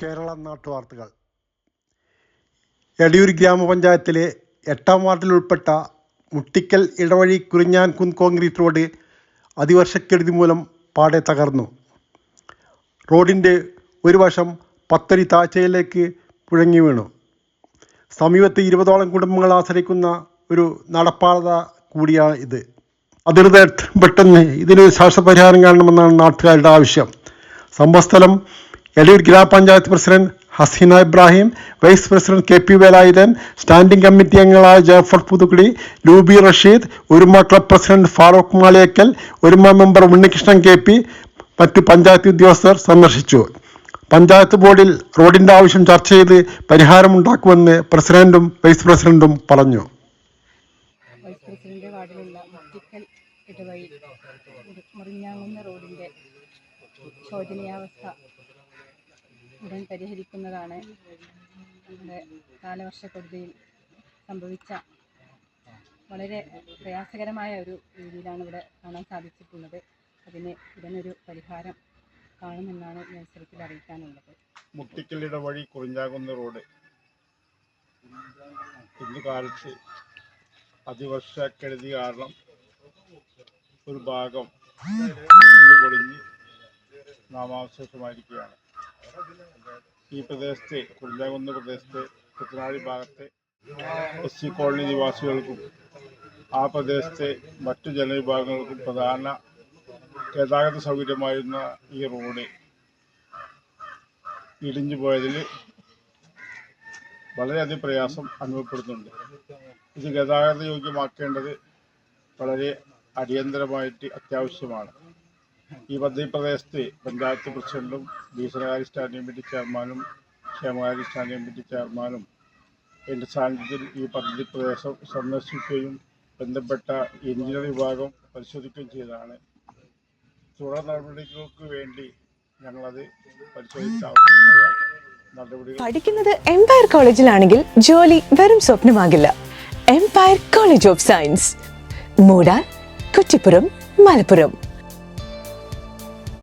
കേരള നാട്ടുവാർത്തകൾ എടിയൂർ ഗ്രാമപഞ്ചായത്തിലെ എട്ടാം വാർഡിൽ ഉൾപ്പെട്ട മുട്ടിക്കൽ ഇടവഴി കുറിഞ്ഞാൻകുന്ന് കോൺക്രീറ്റ് റോഡ് അതിവർഷക്കെടുതി മൂലം പാടെ തകർന്നു. റോഡിന്റെ ഒരു വശം പത്തടി താഴ്ചയിലേക്ക് പുഴങ്ങി വീണു. സമീപത്ത് ഇരുപതോളം കുടുംബങ്ങൾ ആശ്രയിക്കുന്ന ഒരു നടപ്പാത കൂടിയാണ് ഇത്. അധികൃതർ പെട്ടെന്ന് ഇതിനൊരു ശാശ്വതപരിഹാരം കാണണമെന്നാണ് നാട്ടുകാരുടെ ആവശ്യം. സംഭവസ്ഥലം Edayur gramapanchayat president Haseena Ibrahim vice president K P Velayudhan standing committee അംഗങ്ങളായ ജാഫർ പുതുക്കുടി ലൂബി റഷീദ് ഒരുമ ക്ലബ് പ്രസിഡന്റ് ഫാറൂഖ് മാളിയക്കൽ ഒരുമ മെമ്പർ ഉണ്ണികൃഷ്ണൻ കെ പി മറ്റു പഞ്ചായത്ത് ഉദ്യോഗസ്ഥർ സന്ദർശിച്ചു. പഞ്ചായത്ത് ബോർഡിൽ റോഡിന്റെ ആവശ്യം ചർച്ച ചെയ്ത് പരിഹാരമുണ്ടാക്കുമെന്ന് പ്രസിഡന്റും വൈസ് പ്രസിഡന്റും പറഞ്ഞു. വൈസ് ശോചനീയാവസ്ഥ ഉടൻ പരിഹരിക്കുന്നതാണ് നമ്മുടെ കാലവർഷക്കെടുതിയിൽ സംഭവിച്ച വളരെ പ്രയാസകരമായ ഒരു രീതിയിലാണ് ഇവിടെ കാണാൻ സാധിച്ചിട്ടുള്ളത്. അതിന് ഉടനൊരു പരിഹാരം കാണുമെന്നാണ് ഈ അവസരത്തിൽ അറിയിക്കാനുള്ളത്. മുട്ടിക്കല്ലിട വഴി കുറിഞ്ഞാകുന്ന റോഡ്. ഇന്ന് കാലത്ത് അതിവർഷക്കെടുതി കാരണം ഒരു ഭാഗം ഇന്ന് പൊളിഞ്ഞ് നാമാവശേഷമായിരിക്കുകയാണ്. ഈ പ്രദേശത്തെ കുറിഞ്ഞാകുന്ന പ്രദേശത്തെ കുട്ടനാടി ഭാഗത്തെ എസ് സി കോളനി നിവാസികൾക്കും ആ പ്രദേശത്തെ മറ്റു ജനവിഭാഗങ്ങൾക്കും പ്രധാന ഗതാഗത സൗകര്യമായിരുന്ന ഈ റോഡ് ഇടിഞ്ഞു പോയതിൽ വളരെയധികം പ്രയാസം അനുഭവപ്പെടുന്നുണ്ട്. ഇത് ഗതാഗത യോഗ്യമാക്കേണ്ടത് വളരെ അടിയന്തരമായിട്ട് അത്യാവശ്യമാണ്. ഈ പദ്ധതി പ്രദേശത്ത് പഞ്ചായത്ത് പ്രസിഡന്റും വികസനകാര്യ സ്റ്റാൻഡിംഗ് കമ്മിറ്റി ചെയർമാനും ക്ഷേമകാര്യ സ്റ്റാൻഡിംഗ് കമ്മിറ്റി ചെയർമാനും എന്റെ സാന്നിധ്യത്തിൽ ഈ പദ്ധതി പ്രദേശം സന്ദർശിക്കുകയും ബന്ധപ്പെട്ട എഞ്ചിനീയർ വിഭാഗം പരിശോധിക്കുകയും ചെയ്തതാണ്. തുടർ നടപടികൾക്ക് വേണ്ടി ഞങ്ങളത് പരിശോധിച്ച ആവശ്യമായ നടപടികൾ. പഠിക്കുന്നത് എംപയർ കോളേജിലാണെങ്കിൽ ജോലി വെറും സ്വപ്നമാകില്ല. എംപയർ കോളേജ് ഓഫ് സയൻസ് മൂടാൻ കുറ്റിപ്പുറം മലപ്പുറം.